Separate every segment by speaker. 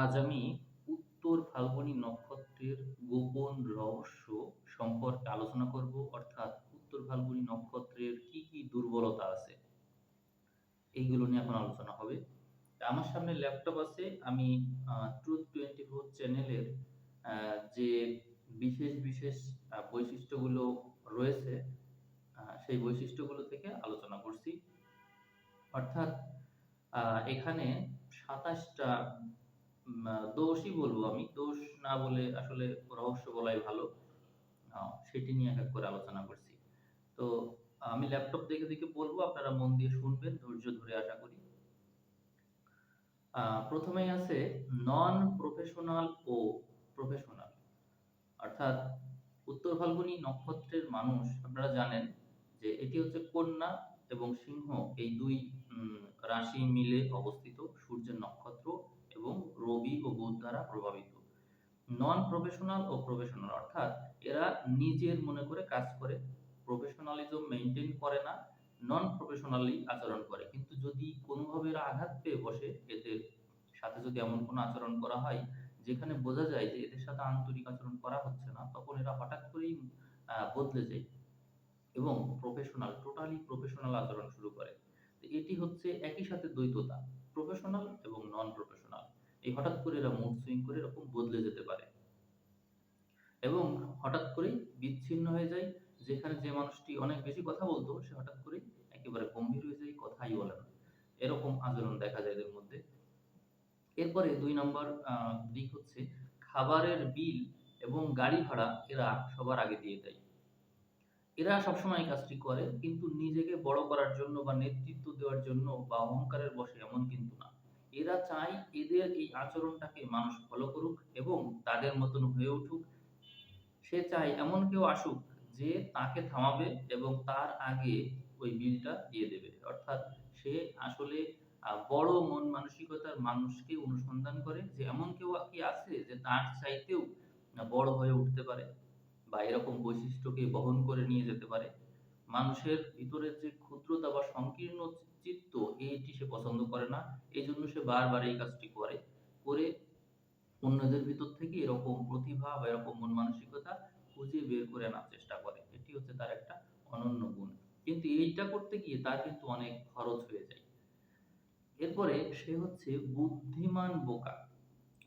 Speaker 1: আজ আমি উত্তর ফাল্গুনী নক্ষত্রের গোপন রহস্য সম্পর্কে আলোচনা করব, অর্থাৎ উত্তর ফাল্গুনী নক্ষত্রের কি কি দুর্বলতা আছে, এইগুলো নিয়ে এখন আলোচনা হবে। আমার সামনে ল্যাপটপ আছে, আমি ট্রুথ টোয়েন্টি ফোর চ্যানেলের যে বিশেষ বিশেষ বৈশিষ্ট্যগুলো রয়েছে সেই বৈশিষ্ট্যগুলো থেকে আলোচনা করছি। অর্থাৎ এখানে সাতাশটা দোষই বলব আমি। দোষ না বলে আসলে রহস্য বলাই ভালো। সেটি নিয়ে এক এক করে আলোচনা করছি। তো আমি ল্যাপটপ দেখে দেখে বলব, আপনারা মন দিয়ে শুনবেন, ধৈর্য ধরে আশা করি। প্রথমেই আছে নন প্রফেশনাল ও প্রফেশনাল অর্থাৎ উত্তর ফাল্গুনী নক্ষত্রের মানুষ, আপনারা জানেন যে এটি হচ্ছে কন্যা এবং সিংহ, এই দুই রাশি মিলে অবস্থিত সূর্যের নক্ষত্র। এবং রবি ও বুধ দ্বারা প্রভাবিত। নন প্রফেশনাল ও প্রফেশনাল অর্থাৎ এরা নিজের মনে করে কাজ করে প্রফেশনালিজম মেনটেন করে না নন প্রফেশনালি আচরণ করে। কিন্তু যদি কোনোভাবে এরা আঘাত পেয়ে বসে এদের সাথে যদি এমন কোনো আচরণ করা হয়, যেখানে বোঝা যায় যে এদের সাথে আন্তরিক আচরণ করা হচ্ছে না, তখন এরা হঠাৎ করেই বদলে যায় এবং প্রফেশনাল টোটালি প্রফেশনাল আচরণ শুরু করে। এটি হচ্ছে একই সাথে দ্বৈততা প্রফেশনাল এবং নন প্রফেশনাল এই হঠাৎ করে এরা মুড সুইং করে এরকম বদলে যেতে পারে। এবং হঠাৎ করেই বিচ্ছিন্ন হয়ে যায়, যেখানে যে মানুষটি অনেক বেশি কথা বলতো, সে হঠাৎ করেই একেবারে গম্ভীর হয়ে যায়, কথাই বলে না। এরকম আচরণ দেখা যায় এদের মধ্যে। এরপরে দুই নম্বর দিক হচ্ছে খাবারের বিল এবং গাড়ি ভাড়া এরা সবার আগে দিয়ে দেয়। এরা সবসময় কাজটি করে, কিন্তু নিজেকে বড় করার জন্য বা নেতৃত্ব দেওয়ার জন্য বা অহংকারের বশে এমন কিন্তু না। এরা চায় এদের এই আচরণটাকে মানুষ ফলো করুক এবং তাদের মতন হয়ে উঠুক। সে চায় এমন কেউ আসুক যে তাকে থামাবে এবং তার আগে ওই বিলটা দিয়ে দেবে। অর্থাৎ সে আসলে বড় মন মানসিকতার মানুষকে অনুসন্ধান করে যে এমন কেউ কি আছে যে তার চাইতেও বড় হয়ে উঠতে পারে বা এরকম বৈশিষ্ট্যকে বহন করে নিয়ে যেতে পারে। মানুষের ভিতরের যে ক্ষুদ্রতা বা সংকীর্ণ চিত্ত এইটি সে পছন্দ করে না। এই জন্য সে বারবার এই কাজটি করে। করে অন্যদের ভিতর থেকে এরকম প্রতিভা বা এরকম মন মানসিকতা খুঁজে বের করে আনার চেষ্টা করে। এটি হচ্ছে তার একটা অনন্য গুণ। কিন্তু এইটা করতে গিয়ে তার কিন্তু অনেক খরচ হয়ে যায়। এরপরে সে হচ্ছে বুদ্ধিমান বোকা।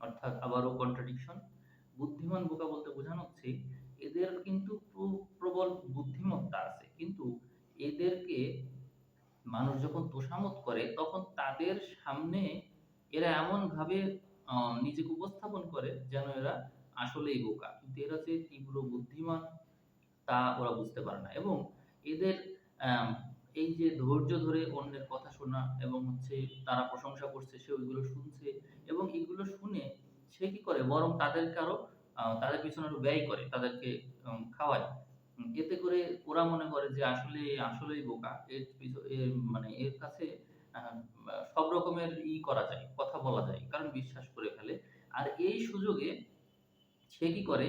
Speaker 1: অর্থাৎ আবারও কন্ট্রাডিকশন বুদ্ধিমান বোকা বলতে বোঝানো হচ্ছে এদের কিন্তু প্রবল বুদ্ধিমত্তা আছে। কিন্তু এদেরকে মানুষ যখন তোষামত করে তখন তাদের সামনে এরা এমন ভাবে আহ, নিজেকে উপস্থাপন করে যেন এরা আসলেই বোকা। কিন্তু এরা যে তীব্র বুদ্ধিমান তা ওরা বুঝতে পারে না। এবং এদের এই যে ধৈর্য ধরে অন্যের কথা শোনা এবং হচ্ছে তারা প্রশংসা করছে সে ওইগুলো শুনছে এবং এগুলো শুনে সে কি করে? বরং তাদেরকে আরও তাদের পিছনে আরও ব্যয় করে তাদেরকে খাওয়ায়। এতে করে ওরা মনে করে যে আসলে, আসলেই বোকা। এর মানে এর কাছে সব রকমের ই করা যায়, কথা বলা যায়, কারণ বিশ্বাস করে ফেলে। আর এই সুযোগে সে কি করে?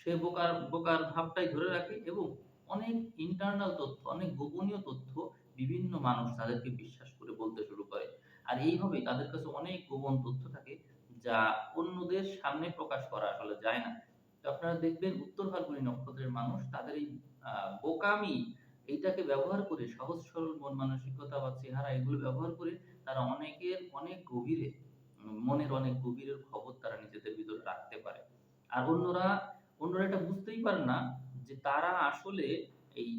Speaker 1: সে বোকার বোকার ভাবটাই ধরে রাখে এবং অনেক ইন্টারনাল তথ্য, অনেক গোপনীয় তথ্য বিভিন্ন মানুষ তাদেরকে বিশ্বাস করে বলতে শুরু করে। আর এইভাবে তাদের কাছে অনেক গোপন তথ্য থাকে যা অন্যদের সামনে প্রকাশ করা আসলে যায় না। আপনারা দেখবেন উত্তর ফাল্গুনী নক্ষত্রের মানুষ তাদের এই বোকামি এইটাকে ব্যবহার করে সহজ, সরল, মন মানসিকতা বা চেহারা এগুলো ব্যবহার করে তারা অনেকের অনেক গভীরে, মনের অনেক গভীরের খবর তারা নিজেদের ভিতরে রাখতে পারে। আর অন্যরা অন্যরা এটা বুঝতেই পারে না যে তারা আসলে এই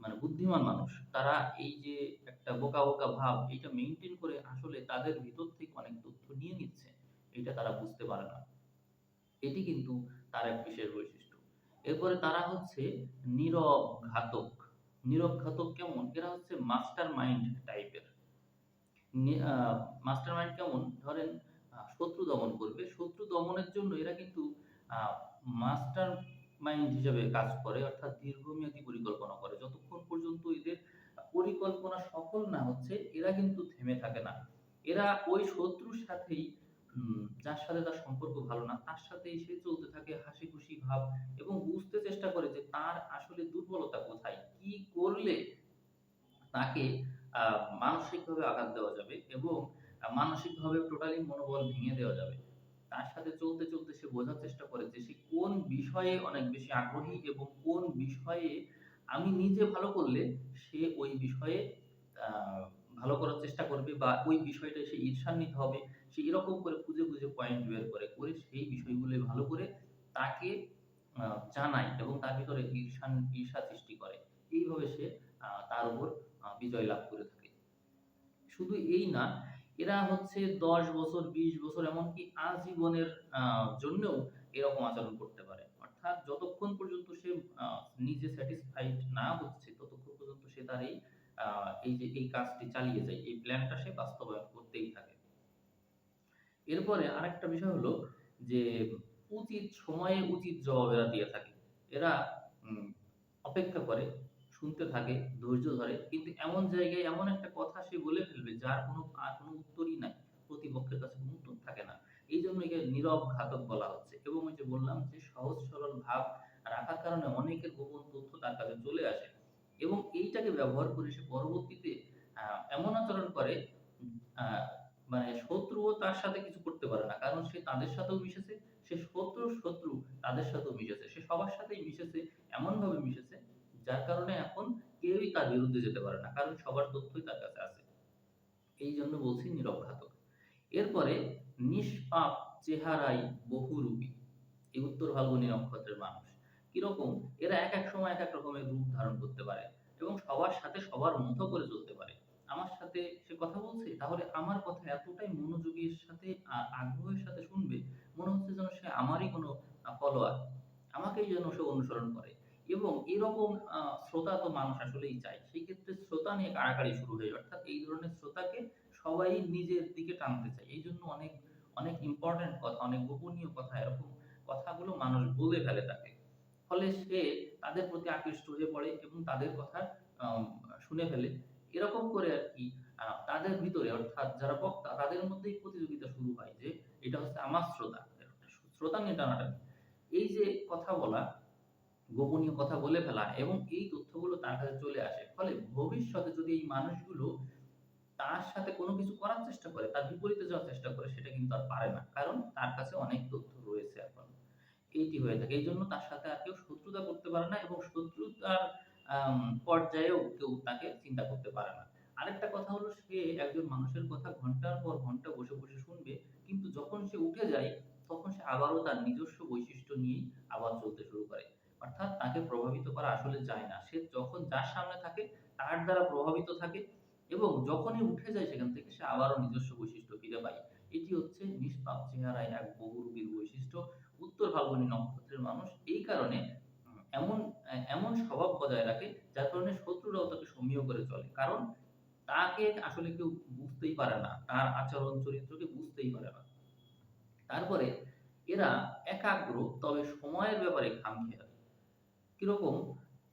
Speaker 1: মানে বুদ্ধিমান মানুষ। তারা এই যে একটা বোকা বোকা ভাব এটা মেনটেন করে আসলে তাদের ভিতর থেকে অনেক তথ্য নিয়ে নিচ্ছে। এটা তারা বুঝতে পারে না। এটি কিন্তু তার এক বিশেষ বৈশিষ্ট্য। এরপরে তারা হচ্ছে নীরব ঘাতক। নীরব ঘাতক কেমন? এরা হচ্ছে মাস্টার মাইন্ড টাইপের মাস্টার মাইন্ড কেমন? ধরেন শত্রু দমন করবে। শত্রু দমনের জন্য এরা কিন্তু মাস্টার মাইন্ড হিসেবে কাজ করে, অর্থাৎ দীর্ঘমেয়াদী পরিকল্পনা করে। যতক্ষণ পর্যন্ত এদের পরিকল্পনা সফল না হচ্ছে, এরা কিন্তু থেমে থাকে না। এরা ওই শত্রুর সাথেই উম, যার সাথে তার সম্পর্ক ভালো না তার সাথেই সে চলতে থাকে হাসি খুশি ভাব এবং বুঝতে চেষ্টা করে যে তার আসলে দুর্বলতা কোথায় কি করলে তাকে মানসিকভাবে আঘাত দেওয়া যাবে এবং মানসিকভাবে টোটালি মনোবল ভেঙে দেওয়া যাবে। তার সাথে চলতে, চলতে সে বোঝার চেষ্টা করে যে সে কোন বিষয়ে অনেক বেশি আগ্রহী এবং কোন বিষয়ে আমি নিজে ভালো করলে সে ওই বিষয়ে ভালো করার চেষ্টা করবে বা ওই বিষয়টা সে ঈর্ষান্বিত হবে। সে এরকম করে খুঁজে, খুঁজে পয়েন্ট বের করে, করে সেই বিষয়গুলোই ভালো করে তাকে জানায় এবং তার ভিতরে ঈর্ষান ঈর্ষা সৃষ্টি করে। এইভাবে সে তার উপর বিজয় লাভ করে থাকে। শুধু এই না, এরা হচ্ছে ১০ বছর, ২০ বছর এমনকি আজীবনের জন্যেও এরকম আচরণ করতে পারে। অর্থাৎ যতক্ষণ পর্যন্ত সে নিজে স্যাটিসফাইড না হচ্ছে, ততক্ষণ পর্যন্ত সে তার এই যে এই কাজটি চালিয়ে যায়। এই প্ল্যানটা সে বাস্তবায়ন করতেই থাকে। এরপরে আরেকটা বিষয় হলো যে উচিত সময়ে উচিত জবাব এরা দিয়ে থাকে। এরা অপেক্ষা করে, শুনতে থাকে, ধৈর্য ধরে। কিন্তু এমন জায়গায় এমন একটা কথা সে বলে ফেলবে যার কোনো আর কোনো উত্তরই নাই। প্রতিপক্ষের কাছে কোনো উত্তর থাকে না। এই জন্য একে নীরব ঘাতক বলা হচ্ছে। এবং ওই যে বললাম যে সহজ সরল ভাব রাখার কারণে অনেকের গোপন তথ্য তার কাছে চলে আসে। এবং এইটাকে ব্যবহার করে সে পরবর্তীতে এমন আচরণ করে মানে শত্রুও তার সাথে কিছু করতে পারে না। কারণ সে তাদের সাথেও মিশেছে। সে শত্রুর শত্রু তাদের সাথেও মিশেছে। সে সবার সাথেই মিশেছে, এমনভাবে মিশেছে যার কারণে এখন কেউই তার বিরুদ্ধে যেতে পারে না। কারণ সবার তথ্যই তার কাছে আছে। এই জন্য বলছি নীরব। এরপরে নিষ্পাপ চেহারাই বহুরূপী। এই উত্তর ফাল্গুনী নক্ষত্রের মানুষ। কীরকম? এরা এক এক সময় এক এক রকমের রূপ ধারণ করতে পারে এবং সবার সাথে সবার মতো করে চলতে পারে। আমার সাথে সে কথা বলছে, তাহলে আমার কথা এতটাই মনোযোগের সাথে আ আগ্রহের সাথে শুনবে, মনে হচ্ছে যেন সে আমারই কোনো ফলোয়ার। আমাকেই যেন সে অনুসরণ করে। এবং এরকম শ্রোতা তো মানুষ আসলেই চায়। সেই ক্ষেত্রে শ্রোতা নিয়ে কাড়াকাড়ি শুরু হয়ে। অর্থাৎ এই ধরনের শ্রোতাকে সবাই নিজের দিকে টানতে চায়। এই জন্য অনেক, অনেক ইম্পোর্টেন্ট কথা, অনেক গোপনীয় কথা এরকম কথাগুলো মানুষ বলে ফেলে তাকে। ফলে সে তাদের প্রতি আকৃষ্ট হয়ে পড়ে এবং তাদের কথা শুনে ফেলে। এরকম করে আরকি আ তাদের ভিতরে অর্থাৎ যারা বক্তা তাদের মধ্যেই প্রতিযোগিতা শুরু হয় যে এটা হচ্ছে আমার শ্রোতা। শ্রোতা নিয়ে টানাটানি। এই যে কথা বলা, গোপনীয় কথা বলে ফেলা এবং এই তথ্যগুলো তার কাছে চলে আসে। ফলে ভবিষ্যতে যদি এই মানুষগুলো তার সাথে কোনো কিছু করার চেষ্টা করে, তার বিপরীতে যাওয়ার চেষ্টা করে সেটা কিন্তু আর পারে না। কারণ তার কাছে অনেক তথ্য রয়েছে এখন। এইটি হয়ে থাকে। এই জন্য তার সাথে আর কেউ শত্রুতা করতে পারে না এবং শত্রুতার পর্যায়েও কেউ তাকে চিন্তা করতে পারে না। আরেকটা কথা হলো সে একজন মানুষের কথা ঘণ্টার পর ঘণ্টা বসে, বসে শুনবে। কিন্তু যখন সে উঠে যায়, তখন সে আবারও তার নিজস্ব বৈশিষ্ট্য নিয়েই আবার চলতে শুরু করে। অর্থাৎ তাকে প্রভাবিত করা আসলে যায় না। সে যখন যার সামনে থাকে তার দ্বারা প্রভাবিত থাকে এবং যখনই উঠে যায় সেখান থেকে সে আবারও নিজস্ব বৈশিষ্ট্য ফিরে পায়। এটি হচ্ছে নিষ্পাপ চেহারায় এক বহুরূপীর বৈশিষ্ট্য। উত্তর ফাল্গুনী নক্ষত্রের মানুষ এই কারণে এমন এমন স্বভাব বজায় রাখে যার কারণে শত্রুরাও তাকে সমীহ করে চলে। কারণ তাকে আসলে কেউ বুঝতেই পারে না। তার আচরণ চরিত্রকে বুঝতেই পারে না। তারপরে এরা একাগ্র তবে সময়ের ব্যাপারে খামখেয়ালি। কীরকম?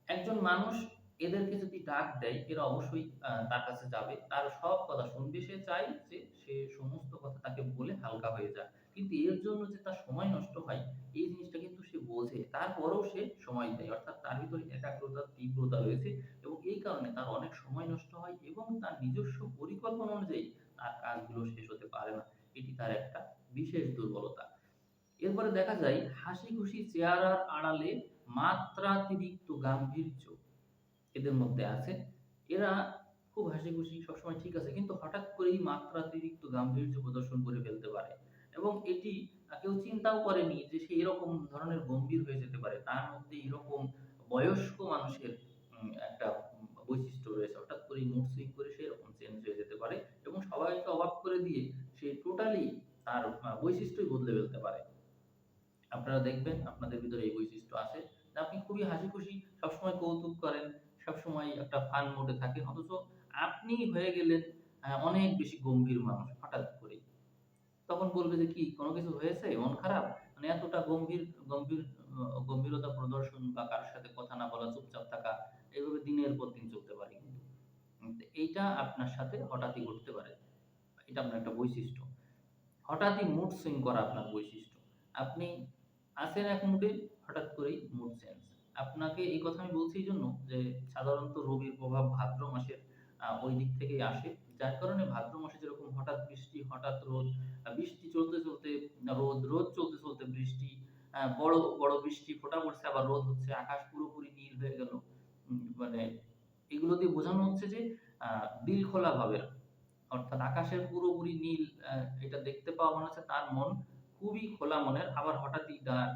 Speaker 1: একজন মানুষ এদেরকে যদি ডাক দেয়, এরা অবশ্যই তার কাছে যাবে। তার সব কথা শুনবে। সে চায় যে সে সমস্ত কথা তাকে বলে হালকা হয়ে যাক। কিন্তু এর জন্য যে তার সময় নষ্ট হয়, এই জিনিসটা কিন্তু সে বোঝে। তারপরেও সে সময় দেয়। অর্থাৎ তার ভিতরে একাগ্রতার তীব্রতা রয়েছে এবং এই কারণে তার অনেক সময় নষ্ট হয় এবং তার নিজস্ব পরিকল্পনা অনুযায়ী তার কাজগুলো শেষ হতে পারে না। এটি তার একটা বিশেষ দুর্বলতা। এরপরে দেখা যায় হাসিখুশি চেহারার আড়ালে মাত্রাতিরিক্ত গাম্ভীর্য এদের মধ্যে আছে। এরা খুব হাসিখুশি সবসময় ঠিক আছে। কিন্তু হঠাৎ করেই মাত্রাতিরিক্ত গাম্ভীর্য প্রদর্শন করে ফেলতে পারে। এবং এটি কেউ চিন্তাও করেনি যে সে এরকম ধরনের গম্ভীর হয়ে যেতে পারে। তার মধ্যে এরকম বয়স্ক মানুষের একটা বৈশিষ্ট্য রয়েছে। হঠাৎ করেই মুড সুইং করে সে এরকম চেঞ্জ হয়ে যেতে পারে এবং সবাইকে অবাক করে দিয়ে সে টোটালি তার বৈশিষ্ট্যই বদলে ফেলতে পারে। আপনারা দেখবেন আপনাদের ভিতরে এই বৈশিষ্ট্য আছে যে আপনি খুবই হাসি খুশি সবসময় কৌতুক করেন, সবসময় একটা ফান মুড থাকেন। অথচ আপনি হয়ে গেলেন অনেক বেশি গম্ভীর মানুষ হঠাৎ করেই। তখন বলবে যে, "কি কোন কিছু হয়েছে? মন খারাপ?" মানে এতটা গম্ভীর গম্ভীর গম্ভীরতা প্রদর্শন বা কারও সাথে কথা না বলা, চুপচাপ থাকা, এভাবে দিনের পর দিন চলতে পারে কিন্তু। এইটা আপনার সাথে হঠাৎই ঘটতে পারে। এটা আপনার একটা বৈশিষ্ট্য। হঠাৎই মুড সুইং করা আপনার বৈশিষ্ট্য। আপনি আছেন এক মুডে, হঠাৎ করেই মুড চেঞ্জ। আপনাকে এই কথা আমি বলছি এই জন্য যে সাধারণত রবির প্রভাব ভাদ্র মাসের ওই দিক থেকেই আসে। যার কারণে ভাদ্র মাসে যেরকম হঠাৎ বৃষ্টি, হঠাৎ রোদ, বৃষ্টি চলতে, চলতে রোদ, রোদ চলতে, চলতে বৃষ্টি, বড়, বড় বৃষ্টি ফোটা পড়ছে আবার রোদ হচ্ছে, আকাশ পুরোপুরি নীল হয়ে গেল। মানে এগুলো দিয়ে বোঝানো হচ্ছে যে দিল খোলা ভাবের অর্থাৎ আকাশের পুরোপুরি নীল এটা দেখতে পাওয়া মানে হচ্ছে তার মন খুবই খোলা মনের। আবার হঠাৎই ডাক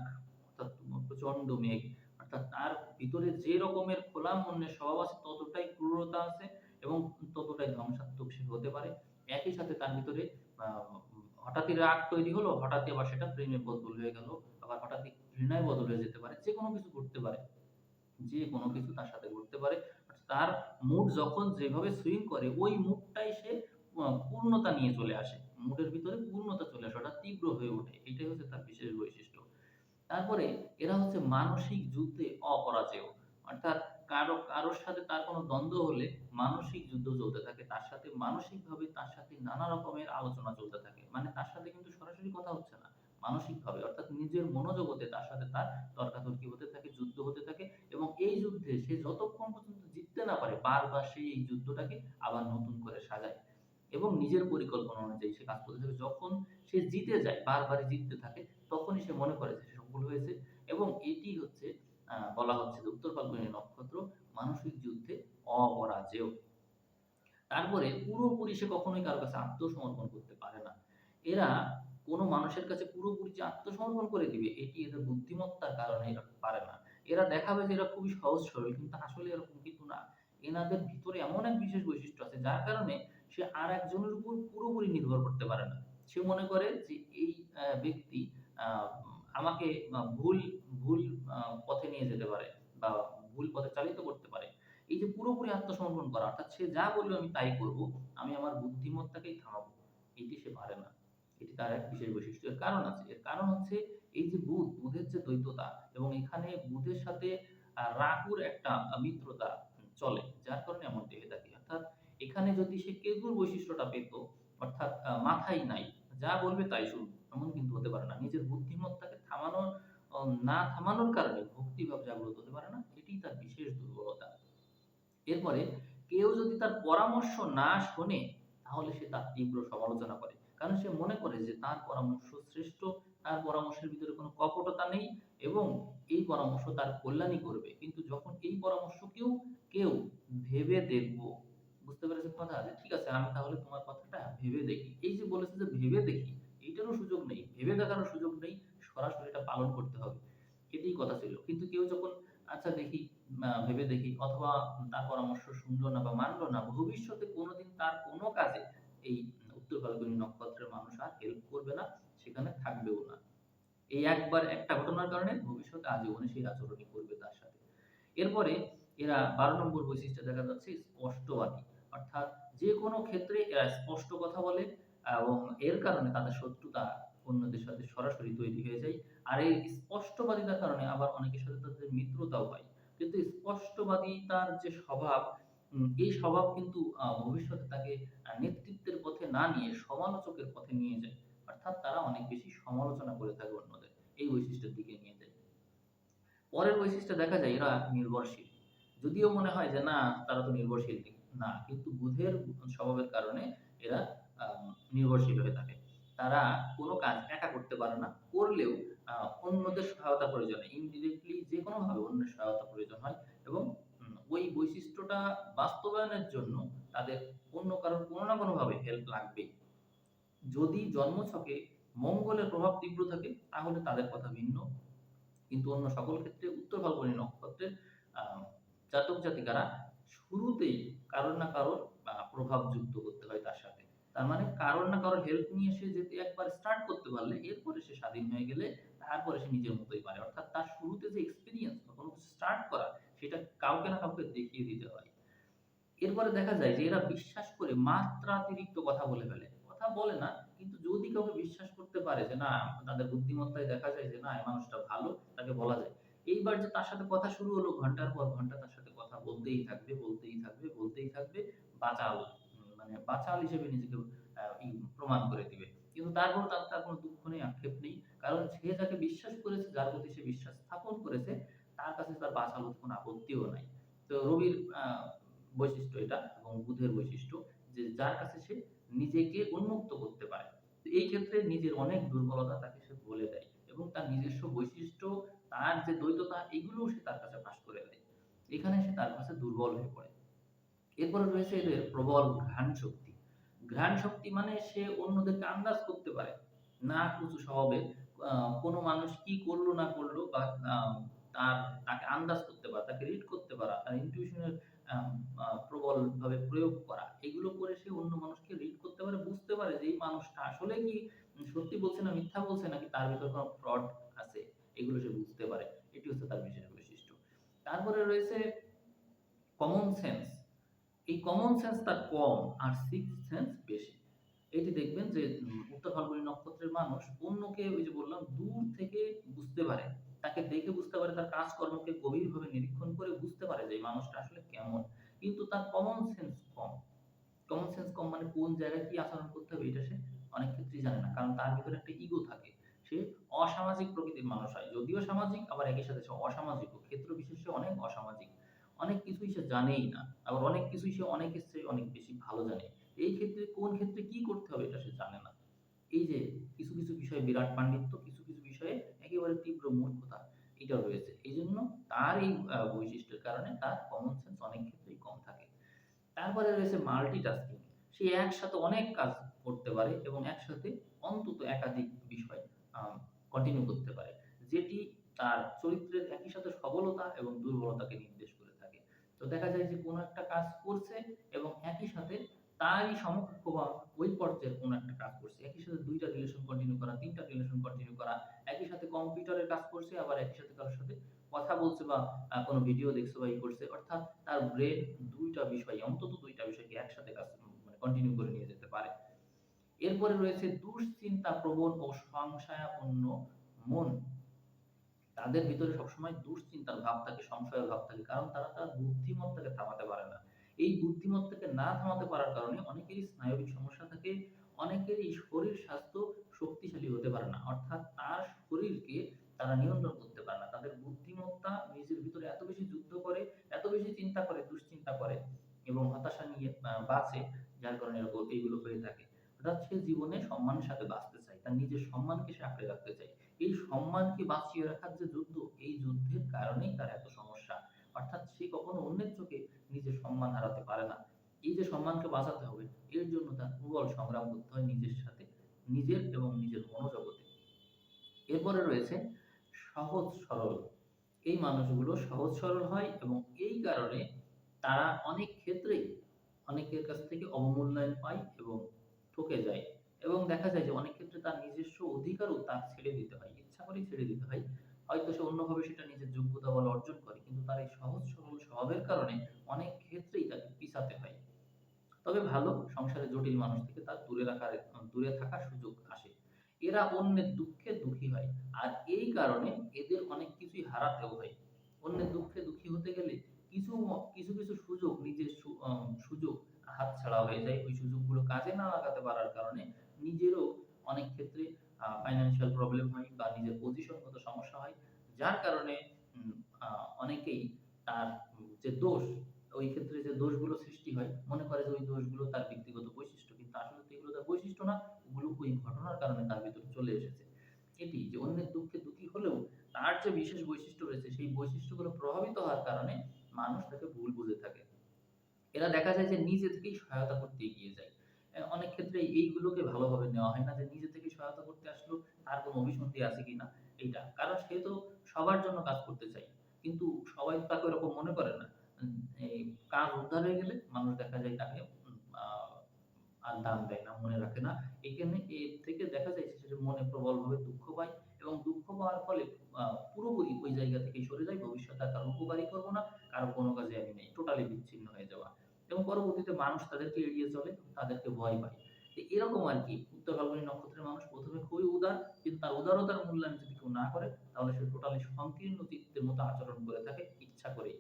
Speaker 1: অর্থাৎ প্রচণ্ড মেঘ। অর্থাৎ তার ভিতরে যে রকমের খোলা মনের স্বভাব আছে ততটাই ক্রূরতা আছে এবং ততটাই ধ্বংসাত্মক সে হতে পারে। একই সাথে তার ভিতরে হঠাৎই রাগ তৈরি হলো, হঠাৎই আবার সেটা প্রেমে বদল হয়ে গেল। আবার হঠাৎই ঘৃণায় বদল হয়ে যেতে পারে। যেকোনো কিছু ঘটতে পারে। যে কোনো কিছু তার সাথে ঘটতে পারে। তার মুড যখন যেভাবে সুইং করে ওই মুডটাই সে পূর্ণতা নিয়ে চলে আসে। মুডের ভিতরে পূর্ণতা চলে আসে। ওটা তীব্র হয়ে ওঠে। এটাই হচ্ছে তার বিশেষ বৈশিষ্ট্য। তারপরে এরা হচ্ছে মানসিক যুদ্ধে অপরাজেয়। অর্থাৎ কারও, কারোর সাথে তার কোনো দ্বন্দ্ব হলে মানসিক যুদ্ধ চলতে থাকে। তার সাথে মানসিকভাবে তার সাথে নানা রকমের আলোচনা চলতে থাকে। মানে তার সাথে কিন্তু সরাসরি কথা হচ্ছে না। মানসিকভাবে অর্থাৎ নিজের মনোজগতে তার সাথে তার তর্কাতর্কি হতে থাকে, যুদ্ধ হতে থাকে এবং এই যুদ্ধে সে যতক্ষণ পর্যন্ত জিততে না পারে বারবার সে এই যুদ্ধটাকে আবার নতুন করে সাজায় এবং নিজের পরিকল্পনা অনুযায়ী সে কাজ করতে থাকে। যখন সে জিতে যায়, বারবারই জিততে থাকে, তখনই সে মনে করে যে সফল হয়েছে এবং এটি হচ্ছে বলা হচ্ছে যে উত্তর ফাল্গুনী নক্ষত্র মানসিক যুদ্ধে অপরাজেয়। তারপরে পুরোপুরি সে কখনোই কারও কাছে আত্মসমর্পণ করতে পারে না। এরা কোন মানুষের কাছে পুরোপুরি যে আত্মসমর্পণ করে দিবে, এটি এদের বুদ্ধিমত্তার কারণে এরা পারে না। এরা দেখাবে যে এরা খুবই সহজ সরল, কিন্তু আসলে এরকম কিন্তু না। এনাদের ভিতরে এমন এক বিশেষ বৈশিষ্ট্য আছে, যার কারণে সে আর একজনের উপর পুরোপুরি নির্ভর করতে পারে না। সে মনে করে যে এই ব্যক্তি আমাকে ভুল, ভুল পথে নিয়ে যেতে পারে বা ভুল পথে চালিত করতে পারে। এই যে পুরোপুরি আত্মসমর্পণ করা অর্থাৎ সে যা বলবে আমি তাই করব। আমি আমার বুদ্ধিমত্তাকেই থামাবো। এটি সে পারে না। এটি তার এক বিশেষ বৈশিষ্ট্য। এর কারণ আছে। এর কারণ হচ্ছে এই যে বুধ, বুধের যে দ্বৈততা এবং এখানে বুধের সাথে রাহুর একটা মিত্রতা চলে। যার কারণে এমনটি হয়ে থাকে। অর্থাৎ এখানে যদি সে কেতুর বৈশিষ্ট্যটা পেত অর্থাৎ আ মাথাই নাই। যা বলবে তাই শুনবে। এমন কিন্তু হতে পারে না। নিজের বুদ্ধিমত্তাকে থামানোর না থামানোর কারণে ভক্তিভাব জাগ্রত হতে পারে না। এটিই তার বিশেষ দুর্বলতা। এরপরে কেউ যদি তার পরামর্শ না শোনে তাহলে সে তার তীব্র সমালোচনা করে। কারণ সে মনে করে যে তার পরামর্শ শ্রেষ্ঠ, তার পরামর্শের ভিতরে কোনো কপটতা নেই এবং এই পরামর্শ তার কল্যাণই করবে। কিন্তু যখন এই পরামর্শকেও কেউ কেউ ভেবে দেখব, বুঝতে পেরেছেন কথা? যে ঠিক আছে আমি তাহলে তোমার কথাটা ভেবে দেখি। এই যে বলেছে যে ভেবে দেখি, এইটারও সুযোগ নেই। ভেবে দেখারও সুযোগ নেই। সরাসরি এটা পালন করতে হবে। এটিই কথা ছিল। কিন্তু কেউ যখন আচ্ছা দেখি, ভেবে দেখি অথবা তার পরামর্শ শুনল না বা মানল না, ভবিষ্যতে কোনদিন তার কোন কাজে এই উত্তর ফাল্গুনী নক্ষত্রের মানুষ আর হেল্প করবে না, সেখানে থাকবেও না। এই একবার একটা ঘটনার কারণে ভবিষ্যতে আজীবনে সেই আচরণই করবে তার সাথে। এরপরে এরা ১২ নম্বর বৈশিষ্ট্যে দেখা যাচ্ছে স্পষ্টবাদী। অর্থাৎ যেকোনো ক্ষেত্রে এরা স্পষ্ট কথা বলে এবং এর কারণে তাদের শত্রুতা অন্যদের সাথে সরাসরি তৈরি হয়ে যায়। আর এই স্পষ্টবাদিতার কারণে আবার অনেকের সাথে তাদের মিত্রতাও হয়। কিন্তু স্পষ্টবাদিতার যে স্বভাব এই স্বভাব কিন্তু ভবিষ্যতে তাকে নেতৃত্বের পথে না নিয়ে সমালোচকের পথে নিয়ে যায়। অর্থাৎ তারা অনেক বেশি সমালোচনা করে থাকে অন্যদের। এই বৈশিষ্ট্যের দিকে নিয়ে যায়। পরের বৈশিষ্ট্য দেখা যায় এরা নির্ভরশীল। যদিও মনে হয় যে না, তারা তো নির্ভরশীল না। কিন্তু বুধের স্বভাবের কারণে এরা নির্ভরশীল হয়ে থাকে। তারা কোনো কাজ একা করতে পারে না। করলেও অন্যদের সহায়তা প্রয়োজন। ইনডিরেক্টলি যেকোনোভাবে অন্যের সহায়তা প্রয়োজন হয় এবং ওই বৈশিষ্ট্যটা বাস্তবায়নের জন্য তাদের অন্য কারোর কোনো না কোনভাবে হেল্প লাগবেই। যদি জন্মছকে মঙ্গলের প্রভাব তীব্র থাকে, তাহলে তাদের কথা ভিন্ন। কিন্তু অন্য সকল ক্ষেত্রে উত্তর ফাল্গুনী নক্ষত্রের জাতক জাতিকারা শুরুতেই কারোর না কারোর প্রভাব যুক্ত করতে হয় তার সাথে। তার মানে কারোর না কারোর হেল্প নিয়ে সে যদি একবার স্টার্ট করতে পারলে এরপরে সে স্বাধীন হয়ে গেলে তারপরে সে নিজের মতোই পারে। অর্থাৎ তার শুরুতে যে এক্সপেরিয়েন্স বা কোন কিছু স্টার্ট করা সেটা কাউকে না কাউকে দেখিয়ে দিতে হয়। এরপরে দেখা যায় যে এরা বিশ্বাস করে মাত্রাতিরিক্ত কথা বলে ফেলে। কথা বলে না কিন্তু যদি কাউকে বিশ্বাস করতে পারে যে না তাদের বুদ্ধিমত্তায় দেখা যায় যে না এই মানুষটা ভালো তাকে বলা যায়। এইবার যে তার সাথে কথা শুরু হলো ঘণ্টার পর ঘণ্টা তার সাথে কথা বলতেই থাকবে, বলতেই থাকবে, বলতেই থাকবে। মানে বাচাল হিসেবে নিজেকে প্রমাণ করে দিবে। কিন্তু তারপরও তার, তার কোনো দুঃখ নেই, আক্ষেপ নেই। কারণ সে যাকে বিশ্বাস করেছে, যার প্রতি সে বিশ্বাস স্থাপন করেছে তার কাছে তার বাচাল হতে কোন আপত্তিও নাই। তো রবির বৈশিষ্ট্য এটা এবং বুধের বৈশিষ্ট্য যে যার কাছে সে নিজেকে উন্মুক্ত করতে পারে এই ক্ষেত্রে নিজের অনেক দুর্বলতা তাকে সে বলে দেয় এবং তার নিজস্ব বৈশিষ্ট্য তার যে দ্বৈততা এগুলোও সে তার কাছে ফাঁস করে দেয় এখানে সে তার কাছে দুর্বল হয়ে পড়ে এরপরে রয়েছে এদের প্রবল ঘ্রাণ শক্তি ঘ্রাণ শক্তি মানে সে অন্যদেরকে আন্দাজ করতে পারে। না কুচু স্বভাবের কোনো মানুষ কি করল না করল বা তার, তাকে আন্দাজ করতে পারা, তাকে রিড করতে পারা, তার ইনটিউশনের প্রবল ভাবে প্রয়োগ করা, এগুলো করে সে অন্য মানুষকে রিড করতে পারে, বুঝতে পারে যে এই মানুষটা আসলে কি সত্যি বলছে না মিথ্যা বলছে নাকি তার ভিতরে কোনো ফ্রড আছে, এগুলো সে বুঝতে পারে। এটি হচ্ছে তার বিশেষ বৈশিষ্ট্য। তারপরে রয়েছে কমন সেন্স এই কমন সেন্স তার কম আর সিক্স সেন্স বেশি। এটি দেখবেন যে উত্তর ফাল্গুনী নক্ষত্রের মানুষ অন্যকে ওই যে বললাম, দূর থেকে বুঝতে পারে। তাকে দেখে বুঝতে পারে, তার কাজকর্মকে গভীরভাবে নিরীক্ষণ করে বুঝতে পারে যে এই মানুষটা আসলে কেমন। কিন্তু তার কমন সেন্স কম। কমন সেন্স কম মানে কোন জায়গায় কি আচরণ করতে হবে, এটা সে অনেক ক্ষেত্রেই জানে না। কারণ তার ভিতরে একটা ইগো থাকে। সে অসামাজিক প্রকৃতির মানুষ হয়। যদিও সামাজিক, আবার একই সাথে সে অসামাজিক। ক্ষেত্র বিশেষে অনেক অসামাজিক। অনেক কিছুই সে জানেই না। আবার অনেক কিছুই সে অনেকের চেয়ে অনেক বেশি ভালো জানে। এই ক্ষেত্রে কোন ক্ষেত্রে কি করতে হবে এটা সে জানে না। এই যে কিছু কিছু বিষয়ে বিরাট পাণ্ডিত্য, কিছু কিছু বিষয়ে একেবারে তীব্র মূর্খতা এটা রয়েছে। এই জন্য তার এই বৈশিষ্ট্যের কারণে তার কমন সেন্স অনেক ক্ষেত্রেই কম থাকে। তারপরে রয়েছে মাল্টিটাস্কিং সে একসাথে অনেক কাজ করতে পারে এবং একসাথে অন্তত একাধিক বিষয় কন্টিনিউ করতে পারে। যেটি তার চরিত্রের একই সাথে সবলতা এবং দুর্বলতাকে নির্দেশ তো দেখা যায় যে কোনো একটা কাজ করছে এবং একই সাথে তারই সমকক্ষ বা ওই পর্যায়ের কোনো একটা কাজ করছে। একই সাথে দুইটা রিলেশন কন্টিনিউ করা, তিনটা রিলেশন কন্টিনিউ করা, একই সাথে কম্পিউটারের কাজ করছে, আবার একই সাথে কারোর সাথে কথা বলছে বা কোনো ভিডিও দেখছে বা ই করছে। অর্থাৎ তার ব্রেন দুইটা বিষয়, অন্তত দুইটা বিষয়কে একসাথে কাজ মানে কন্টিনিউ করে নিয়ে যেতে পারে। এরপরে রয়েছে দুশ্চিন্তা প্রবণ ও সংশয়াপন্ন মন। তাদের ভিতরে সবসময় দুশ্চিন্তার ভাব থাকে, সংশয়ের ভাব থাকে, কারণ তারা তার বুদ্ধিমত্তাকে থামাতে পারে না। এই বুদ্ধিমত্তাকে না থামাতে পারার কারণে অনেকেরই স্নায়বিক সমস্যা থাকে, অনেকেরই শরীর স্বাস্থ্য শক্তিশালী হতে পারে না। অর্থাৎ তার শরীরকে তারা নিয়ন্ত্রণ করতে পারে না। তাদের বুদ্ধিমত্তা নিজের ভিতরে এত বেশি যুদ্ধ করে, এত বেশি চিন্তা করে, দুশ্চিন্তা করে এবং হতাশা নিয়ে বাঁচে, যার কারণে এরকম এইগুলো হয়ে থাকে। অর্থাৎ সে জীবনে সম্মানের সাথে বাঁচতে চায়, তার নিজের সম্মানকে সে আঁকড়ে রাখতে চায়। এই সম্মানকে বাঁচিয়ে রাখার যে যুদ্ধ, এই যুদ্ধের কারণেই তার এত সমস্যা। অর্থাৎ সে কখনো অন্যের চোখে নিজের সম্মান হারাতে পারে না। এই যে সম্মানকে বাঁচাতে হবে, এর জন্য তার প্রবল সংগ্রাম করতে হয় নিজের সাথে, নিজের এবং নিজের মনোজগতে। এরপরে রয়েছে সহজ সরল। এই মানুষগুলো সহজ সরল হয় এবং এই কারণে তারা অনেক ক্ষেত্রেই অনেকের কাছ থেকে অবমূল্যায়ন পায় এবং ঠকে যায়। এবং দেখা যায় যে অনেক ক্ষেত্রে তার নিজস্ব অধিকারও তার ছেড়ে দিতে হয়, ইচ্ছা করেই ছেড়ে দিতে হয়। হয়তো সে অন্যভাবে সেটা নিজের যোগ্যতা বলে অর্জন করে, কিন্তু তার এই সহজ সরল স্বভাবের কারণে অনেক ক্ষেত্রেই তাকে পিছাতে হয়। তবে ভালো, সংসারে জটিল মানুষ থেকে তার দূরে রাখার, দূরে থাকার সুযোগ আসে। এরা অন্যের দুঃখে দুঃখী হয়, আর এই কারণে এদের অনেক কিছুই হারাতেও হয়। অন্যের দুঃখে দুঃখী হতে গেলে কিছু কিছু কিছু সুযোগ নিজের সুযোগ হাতছাড়া হয়ে যায়। ওই সুযোগগুলো কাজে না লাগাতে পারার কারণে নিজেরও অনেক ক্ষেত্রে ফাইন্যান্সিয়াল প্রবলেম হয় বা নিজের পজিশনগত সমস্যা হয় যার কারণে উম, আহ, অনেকেই তার উম, যে দোষ ওই ক্ষেত্রে যে দোষগুলো সৃষ্টি হয় মনে করে যে ওই দোষগুলো তার ব্যক্তিগত বৈশিষ্ট্য কিন্তু আসলে তো এগুলো তার বৈশিষ্ট্য না ওগুলো ওই ঘটনার কারণে তার ভিতরে চলে এসেছে এটি যে অন্যের দুঃখে দুঃখী হলেও তার যে বিশেষ বৈশিষ্ট্য রয়েছে সেই বৈশিষ্ট্যগুলো হওয়ার কারণে মানুষ তাকে ভুল বুঝে থাকে। এরা দেখা যায় যে নিজে থেকেই সহায়তা করতে এগিয়ে যায়। অনেক ক্ষেত্রে এইগুলোকে ভালোভাবে নেওয়া হয় না যে নিজে থেকে সহায়তা করতে আসলো, তার কোনো অভিসন্ধি আছে কিনা, এইটা। কারণ সে তো সবার জন্য কাজ করতে চায়। কিন্তু সবাই তাকে এরকম মনে করে না। কাজ উদ্ধার হয়ে গেলে মানুষ দেখা যায় তাকে আর দাম দেয় না, মনে রাখে না। এখানে এর থেকে দেখা যায় সে মনে প্রবলভাবে দুঃখ পায় এবং দুঃখ পাওয়ার ফলে পুরোপুরি ওই জায়গা থেকে সরে যায় ভবিষ্যতে আর কারও উপকারই করব না কারও কোনো কাজে আমি নেই টোটালি বিচ্ছিন্ন হয়ে যাওয়া। এবং পরবর্তীতে মানুষ তাদেরকে এড়িয়ে চলে, তাদেরকে ভয় পায়। এরকম আর কি, উত্তর ফাল্গুনী নক্ষত্রের মানুষ প্রথমে খুবই উদার, কিন্তু তার উদারতার মূল্যায়ন যদি কেউ না করে, তাহলে সে টোটালি সংকীর্ণ চিত্তের মতো আচরণ করে থাকে, ইচ্ছা করে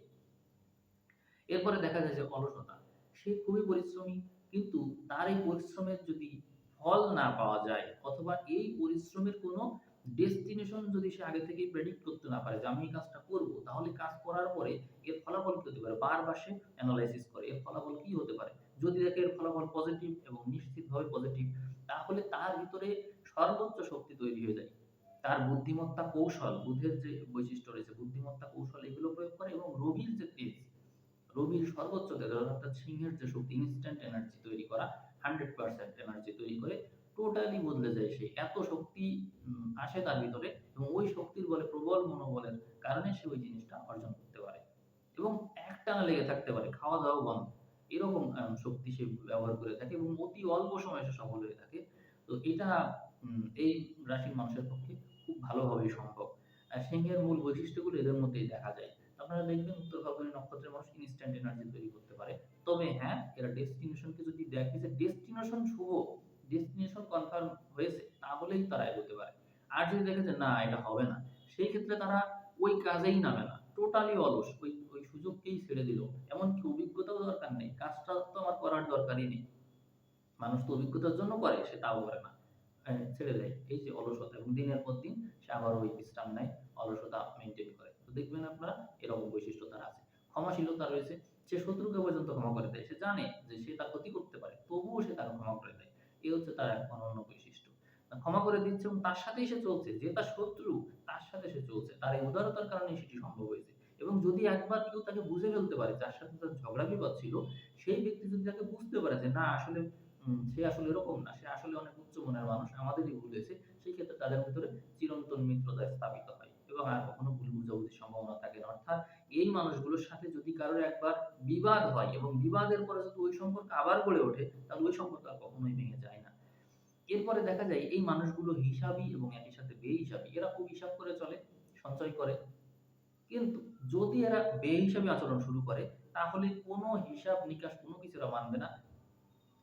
Speaker 1: এরপরে দেখা যায় যে অলসতা। সে খুবই পরিশ্রমী, কিন্তু তার এই পরিশ্রমের যদি ফল না পাওয়া যায়, অথবা এই পরিশ্রমের কোনো ডেস্টিনেশন যদি সে আগে থেকেই প্রেডিক্ট করতে না পারে যে আমি এই কাজটা করব, তাহলে কাজ করার পরে এর ফলাফল কি হতে পারে? বারবার সে অ্যানালাইসিস করে। এর ফলাফল কি হতে পারে? যদি দেখে এর ফলাফল পজিটিভ এবং নিশ্চিতভাবে পজিটিভ তাহলে তার ভিতরে সর্বোচ্চ শক্তি তৈরি হয়ে যায়। তার বুদ্ধিমত্তা কৌশল বুধের যে বৈশিষ্ট্য রয়েছে, বুদ্ধিমত্তা কৌশল, এগুলো প্রয়োগ করে এবং রবির যে তেজ, রবির সর্বোচ্চ তেজ, অর্থাৎ সিংহের যে শক্তি ইনস্ট্যান্ট এনার্জি তৈরি করা হান্ড্রেড পার্সেন্ট এনার্জি তৈরি করে টোটালি বদলে যায় সে। এত শক্তি আসে তার ভিতরে এবং ওই শক্তির বলে প্রবল মনোবলের কারণে সে ওই জিনিসটা অর্জন করতে পারে। এবং একটানা লেগে থাকতে পারে খাওয়া দাওয়া বন্ধ। এরকম শক্তি সে ব্যবহার করে থাকে এবং অতি অল্প সময়ে সে সফল হয়ে থাকে। তো এটা এই রাশির মানুষের পক্ষে খুব ভালোভাবেই সম্ভব। আর সিংহের মূল বৈশিষ্ট্যগুলো এদের মধ্যেই দেখা যায়। আপনারা দেখবেন উত্তর ফাল্গুনী নক্ষত্রের মানুষ ইনস্ট্যান্ট এনার্জি তৈরি করতে পারে। তবে হ্যাঁ এরা ডেস্টিনেশনকে যদি দেখে যে ডেস্টিনেশন শুভ ডেস্টিনেশন কনফার্ম হয়েছে তাহলেই তারা এগোতে পারে। আর যদি দেখে যে না এটা হবে না সেই ক্ষেত্রে তারা ওই কাজেই নামে না। টোটালি অলস ওই ওই সুযোগকেই ছেড়ে দিল। এমনকি অভিজ্ঞতাও দরকার নেই কাজটা তো আমার করার দরকারই নেই। মানুষ তো অভিজ্ঞতার জন্য করে সে তাও করে না। আহ, ছেড়ে দেয় এই যে অলসতা এবং দিনের পর দিন সে আবার ওই বিশ্রাম নেয় অলসতা মেনটেন করে। তো দেখবেন আপনারা এরকম বৈশিষ্ট্য তার আছে। ক্ষমাশীলতা রয়েছে সে শত্রুকে পর্যন্ত ক্ষমা করে দেয় সে জানে যে সে তার ক্ষতি করতে পারে তবুও সে তাকে ক্ষমা করে দেয়। এই হচ্ছে তার এক অনন্য বৈশিষ্ট্য। ক্ষমা করে দিচ্ছে এবং তার সাথেই সে চলছে, যে তার শত্রু, তার সাথে সে চলছে, তার এই উদারতার কারণে সেটি সম্ভব হয়েছে। এবং যদি একবার কেউ তাকে বুঝে ফেলতে পারে যার সাথে তার ঝগড়া বিবাদ ছিল, সেই ব্যক্তি যদি তাকে বুঝতে পারে যে না, আসলে সে আসলে এরকম না, সে আসলে অনেক উচ্চ মনের মানুষ, আমাদেরই ভুল হয়েছে, সেই ক্ষেত্রে তাদের ভিতরে চিরন্তন মিত্রতা স্থাপিত হয়। এবং আর কখনো ভুল বুঝাবুঝির সম্ভাবনা থাকে না। অর্থাৎ এই মানুষগুলোর সাথে যদি কারোর একবার বিবাদ হয় এবং বিবাদের পরে যদি ওই সম্পর্ক আবার গড়ে ওঠে, তাহলে ওই সম্পর্ক আর কখনোই ভেঙে যায় না। এরপরে দেখা যায় এই মানুষগুলো হিসাবী এবং একই সাথে বেহিসাবী। এরা খুব হিসাব করে চলে, সঞ্চয় করে। কিন্তু যদি এরা বেহিসাবী আচরণ শুরু করে, তাহলে কোনো হিসাব নিকাশ কোনো কিছু এরা মানবে না।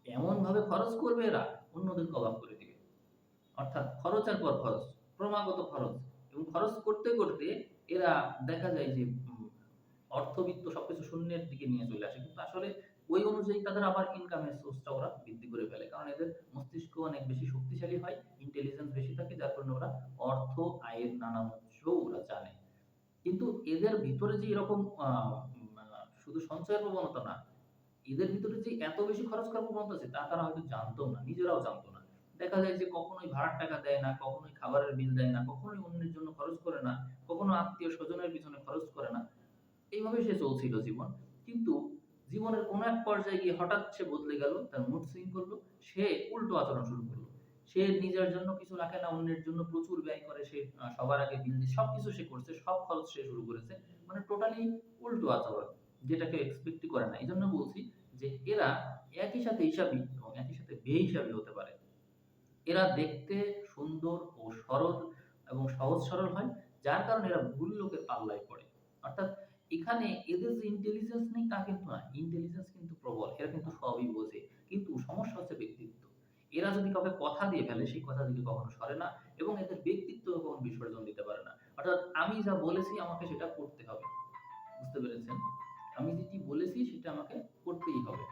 Speaker 1: এমন ভাবে খরচ করবে এরা, অন্যদের অবাক করে দিবে। অর্থাৎ খরচের পর খরচ, ক্রমাগত খরচ। এবং খরচ করতে করতে এরা দেখা যায় যে অর্থবিত্ত সবকিছু শূন্যের দিকে নিয়ে চলে আসে। কিন্তু আসলে ওই অনুযায়ী তাদের আবার ইনকামের সোর্সটা ওরা বৃদ্ধি করে ফেলে। কারণ এদের মস্তিষ্ক অনেক বেশি শক্তিশালী হয় ইন্টেলিজেন্স বেশি থাকে, যার কারণে ওরা অর্থ, আয়ের নানা উৎসও ওরা জানে। কিন্তু এদের ভিতরে যে এরকম শুধু সঞ্চয়ের প্রবণতা না, এদের ভিতরে যে এত বেশি খরচ করার প্রবণতা আছে, তা তারা হয়তো জানতো না, নিজেরাও জানতো না। দেখা যায় যে কখনোই ভাড়ার টাকা দেয় না, কখনোই খাবারের বিল দেয় না, কখনোই অন্যের জন্য খরচ করে না, কখনো আত্মীয় স্বজনের পিছনে খরচ করে না। এইভাবে সে চলছিল জীবন। কিন্তু জীবনের কোনো এক পর্যায়ে গিয়ে হঠাৎ সে বদলে গেল, তার মুড সুইং করল, সে উল্টো আচরণ শুরু করল। সে নিজের জন্য কিছু রাখে না, অন্যের জন্য প্রচুর ব্যয় করে, সে সবার আগে বিল দিয়ে সবকিছু সে করছে, সব খরচ সে শুরু করেছে। মানে টোটালি উল্টো আচরণ, যেটাকে এক্সপেক্টই করে না। এই জন্য বলছি যে এরা একই সাথে হিসাবী এবং একই সাথে বেহিসাবী হতে পারে। এরা দেখতে সুন্দর ও সরল এবং সহজ সরল হয়, যার কারণে এরা ভুল লোকের পাল্লায় পড়ে। অর্থাৎ এখানে এদের যে ইন্টেলিজেন্স নেই, তা কিন্তু না। ইন্টেলিজেন্স কিন্তু প্রবল, এরা কিন্তু সবই বোঝে। কিন্তু সমস্যা হচ্ছে ব্যক্তিত্ব। এরা যদি কাউকে কথা দিয়ে ফেলে, সেই কথা দিকে কখনো সরে না এবং এদের ব্যক্তিত্ব কখনো বিসর্জন দিতে পারে না। অর্থাৎ আমি যা বলেছি আমাকে সেটা করতে হবে। বুঝতে পেরেছেন? আমি যেটি বলেছি সেটা আমাকে করতেই হবে।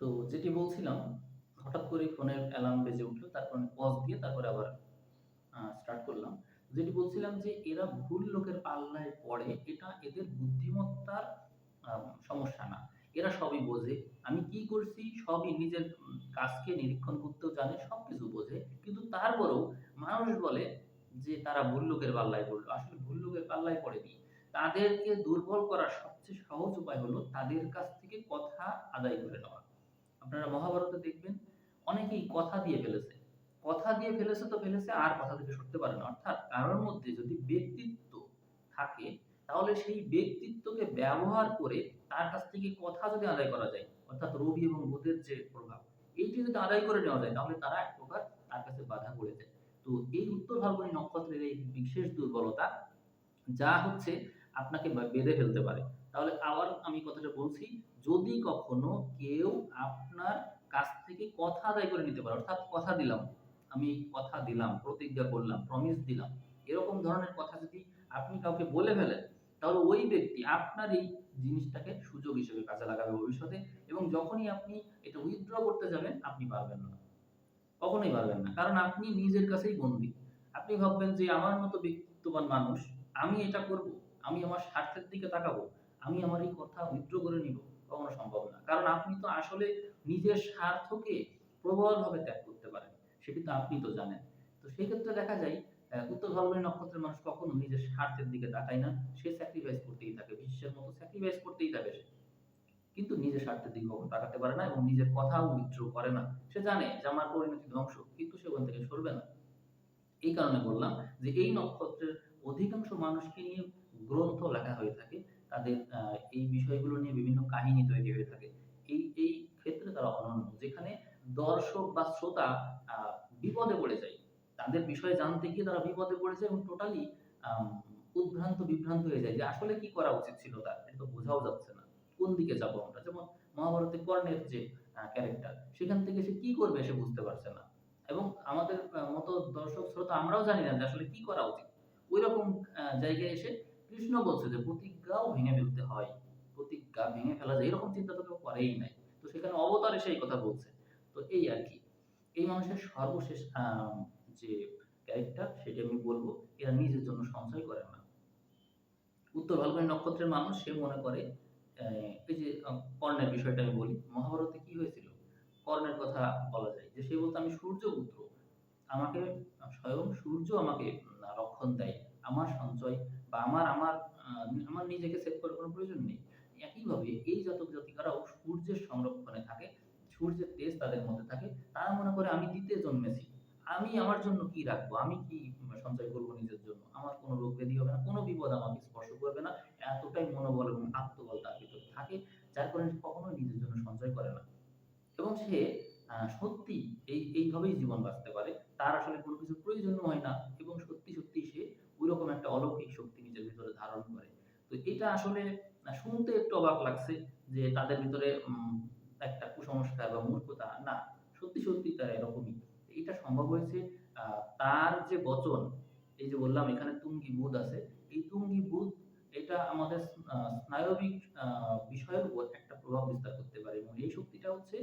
Speaker 1: তো যেটি বলছিলাম হঠাৎ করে ফোনের অ্যালার্ম বেজে উঠল, তারপর আমি পজ দিয়ে তারপরে আবার স্টার্ট করলাম। যেটি বলছিলাম যে, এরা ভুল লোকের পাল্লায় পড়ে, এটা এদের বুদ্ধিমত্তার সমস্যা না। এরা সবই বোঝে। আমি কি করছি? সবই নিজের কাজকে নিরীক্ষণ করতেও জানে, সবকিছু বোঝে। কিন্তু তারপরেও মানুষ বলে যে, তারা ভুল লোকের পাল্লায় পড়ল। আসলে ভুল লোকের পাল্লায় পড়েনি। তাদেরকে দুর্বল করার সবচেয়ে সহজ উপায় হলো তাদের কাছ থেকে কথা আদায় করে নেওয়া। আপনারা মহাভারতে দেখবেন অনেকেই কথা দিয়ে ফেলেছে। কথা দিয়ে ফেলেছে তো ফেলেছে, আর কথা থেকে সরতে পারে না। অর্থাৎ কারোর মধ্যে যদি ব্যক্তিত্ব থাকে, তাহলে সেই ব্যক্তিত্বকে ব্যবহার করে তার কাছ থেকে কথা যদি আদায় করা যায়, অর্থাৎ রবি এবং বুধের যে প্রভাব, এইটি যদি আদায় করে নেওয়া যায়, তাহলে তারা এক প্রকার তার কাছে বাধা পড়ে যায়। তো এই উত্তর ফাল্গুনী নক্ষত্রের এই বিশেষ দুর্বলতা, যা হচ্ছে আপনাকে বেঁধে ফেলতে পারে। তাহলে আবার আমি কথাটা বলছি, যদি কখনো কেউ আপনার কাছ থেকে কথা আদায় করে নিতে পারে, অর্থাৎ কথা দিলাম, আমি কথা দিলাম, প্রতিজ্ঞা করলাম প্রমিস দিলাম, এরকম ধরনের কথা যদি আপনি কাউকে বলে ফেলেন, তাহলে ওই ব্যক্তি আপনার এই জিনিসটাকে সুযোগ হিসেবে কাজে লাগাবে ভবিষ্যতে এবং যখনই আপনি এটা উইথড্র করতে যাবেন, আপনি পারবেন না। কখনোই পারবেন না, কারণ আপনি নিজের কাছেই বন্দী। আপনি ভাববেন যে আমার মতো ব্যক্তিত্ববান মানুষ, আমি এটা করব, আমি আমার স্বার্থের দিকে তাকাবো, আমি আমার এই কথা উইথড্র করে নিব। কখনো সম্ভব না। কারণ আপনি তো আসলে নিজের স্বার্থকে প্রবলভাবে ত্যাগ করতে পারেন। সেটি তো আপনি তো জানেন। তো সেক্ষেত্রে দেখা যায় উত্তর ফাল্গুনী নক্ষত্রের মানুষ কখনো নিজের স্বার্থের দিকে তাকায় না। সে স্যাক্রিফাইস করতেই থাকে। বিশ্বের মতো স্যাক্রিফাইস করতেই থাকে সে। কিন্তু নিজের স্বার্থের দিকে কখনো তাকাতে পারে না এবং নিজের কথাও উইথড্র করে না। সে জানে যে আমার পরিণতি ধ্বংস। কিন্তু সে ওখান থেকে সরবে না। এই কারণে বললাম যে এই নক্ষত্রের অধিকাংশ মানুষকে নিয়ে গ্রন্থ লেখা হয়ে থাকে। তাদের এই বিষয়গুলো নিয়ে বিভিন্ন কাহিনী তৈরি হয়ে থাকে। এই এই ক্ষেত্রে তারা অনন্য। যেখানে দর্শক বা শ্রোতা বিপদে পড়ে যায়। তাদের বিষয়ে জানতে গিয়ে তারা বিপদে পড়ে যায় এবং টোটালি উদ্ভ্রান্ত, বিভ্রান্ত হয়ে যায় যে আসলে কি করা উচিত ছিল তার? এটা তো বোঝাও যাচ্ছে না। কোন দিকে যাব আমরা? যেমন মহাভারতে কর্ণের যে ক্যারেক্টার সেখান থেকে সে কি করবে সে বুঝতে পারছে না। এবং আমাদের মতো দর্শক, শ্রোতা আমরাও জানি না যে আসলে কি করা উচিত। ঐরকম আ জায়গায় এসে কৃষ্ণ বলছে যে প্রতিজ্ঞাও ভেঙে ফেলতে হয়। প্রতিজ্ঞা ভেঙে ফেলা যায় এরকম চিন্তা তো কেউ করেই নাই। তো সেখানে অবতার এসে এই কথা বলছে। তো এই আরকি। এই মানুষের সর্বশেষ যে ক্যারেক্টার সেটি আমি বলব, এরা নিজের জন্য সঞ্চয় করে না। উত্তর ফাল্গুনী নক্ষত্রের মানুষ সে মনে করে এই যে কর্ণের বিষয়টা আমি বলি। মহাভারতে কি হয়েছিল? কর্ণের কথা বলা যায় যে সে বলতো আমি সূর্য সূর্যপুত্র। আমাকে স্বয়ং সূর্য আমাকে রক্ষণ দেয়। আমার সঞ্চয় বা আমার আমার আমার নিজেকে সেভ করার কোন প্রয়োজন নেই। একইভাবে এই জাতক জাতিকারাও সূর্যের সংরক্ষণে থাকে। সূর্যের তেজ তাদের মধ্যে থাকে। তারা মনে করে আমি দিতে জন্মেছি। আমি আমার জন্য কি রাখব? আমি কি সঞ্চয় করব নিজের জন্য? আমার কোন রোগ ব্যাধি হবে না। কোনো বিপদ আমাকে স্পর্শ করবে না। এতটাই মনোবল এবং আত্মবল তার ভিতরে থাকে। যার কারণে সে কখনোই নিজের জন্য সঞ্চয় করে না। এবং সে সত্যি এই এইভাবেই জীবন বাঁচতে পারে। তার আসলে কোনো কিছুর প্রয়োজনও হয় না এবং সত্যি, সত্যি সে ঐরকম একটা অলৌকিক শক্তি নিজের ভিতরে ধারণ করে। তো এটা আসলে শুনতে একটু অবাক লাগছে যে তাদের ভিতরে একটা কুসংস্কার বা মূর্খতা। না, সত্যি, সত্যি তারা এরকমই। এটা সম্ভব হয়েছে তার যে বচন, এই যে বললাম এখানে তুঙ্গি বুধ আছে। এই তুঙ্গি বুধ এটা আমাদের স্নায়বিক বিষয়ের উপর একটা প্রভাব বিস্তার করতে পারে এবং এই শক্তিটা হচ্ছে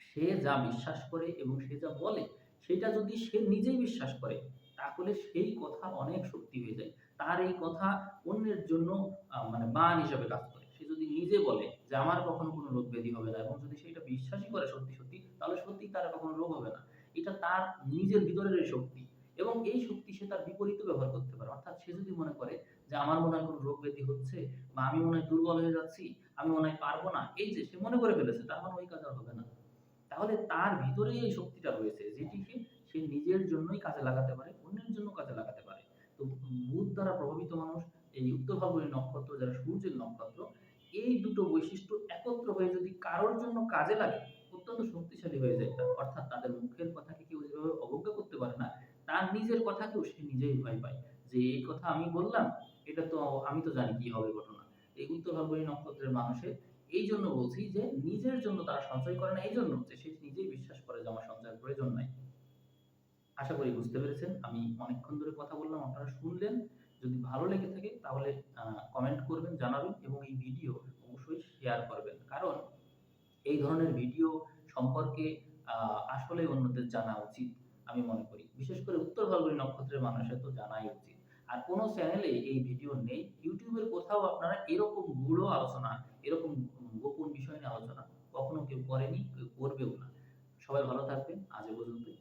Speaker 1: সে যা বিশ্বাস করে এবং সে যা বলে সেটা যদি সে নিজেই বিশ্বাস করে তাহলে সেই কথা অনেক শক্তি হয়ে যায়। তার এই কথা অন্যের জন্য মানে বান হিসাবে কাজ করে। সে যদি নিজে বলে যে আমার কখনো কোনো রোগ ব্যাধি হবে না এবং যদি সেটা বিশ্বাসই করে সত্যি, সত্যি তাহলে সত্যি তার কখনো রোগ হবে না। এটা তার নিজের ভিতরেরই শক্তি এবং এই শক্তি সে তার বিপরীতেও ব্যবহার করতে পারে। অর্থাৎ সে যদি মনে করে যে আমার মনে হয় কোনো রোগ ব্যাধি হচ্ছে বা আমি মনে হয় দুর্বল হয়ে যাচ্ছি, আমি মনে হয় পারব না। এই যে সে মনে করে ফেলেছে তার মানে ওই কাজ আর হবে না। তাহলে তার ভিতরেই এই শক্তিটা রয়েছে যেটিকে সে নিজের জন্যই কাজে লাগাতে পারে, অন্যের জন্য কাজে লাগাতে পারে। তো বুধ দ্বারা প্রভাবিত মানুষ এই উত্তর ফাল্গুনী নক্ষত্র যারা সূর্যের নক্ষত্র, এই দুটো বৈশিষ্ট্য একত্র হয়ে যদি কারোর জন্য কাজে লাগে অত্যন্ত শক্তিশালী হয়ে যায়। অর্থাৎ তাদের মুখের কথাকে কেউ যেভাবে অবজ্ঞা করতে পারে না, তার নিজের কথাকেও সে নিজেই ভয় পায়। যে এই কথা আমি বললাম, এটা তো আমি তো জানি কি হবে ঘটনা। এই উত্তর ফাল্গুনী নক্ষত্রের মানুষের এই জন্য বলছি যে নিজের জন্য তারা সঞ্চয় করে না এই জন্য যে সে নিজেই বিশ্বাস করে যে আমার সঞ্চয়ের প্রয়োজন নাই। আশা করি বুঝতে পেরেছেন। আমি অনেকক্ষণ ধরে কথা বললাম, আপনারা শুনলেন। যদি ভালো লেগে থাকে তাহলে কমেন্ট করবেন, জানাবেন এবং এই ভিডিও অবশ্যই শেয়ার করবেন। কারণ এই ধরনের ভিডিও সম্পর্কে আ আসলেই অন্যদের জানা উচিত আমি মনে করি। বিশেষ করে উত্তর ফাল্গুনী নক্ষত্রের মানুষের তো জানাই উচিত। আর কোন চ্যানেলে এই ভিডিও নেই। ইউটিউবের কোথাও আপনারা এরকম গূঢ় আলোচনা, এরকম গোপন বিষয় নিয়ে আলোচনা কখনো কেউ করেনি, কেউ করবেও না। সবাই ভালো থাকবেন। আজ পর্যন্তই।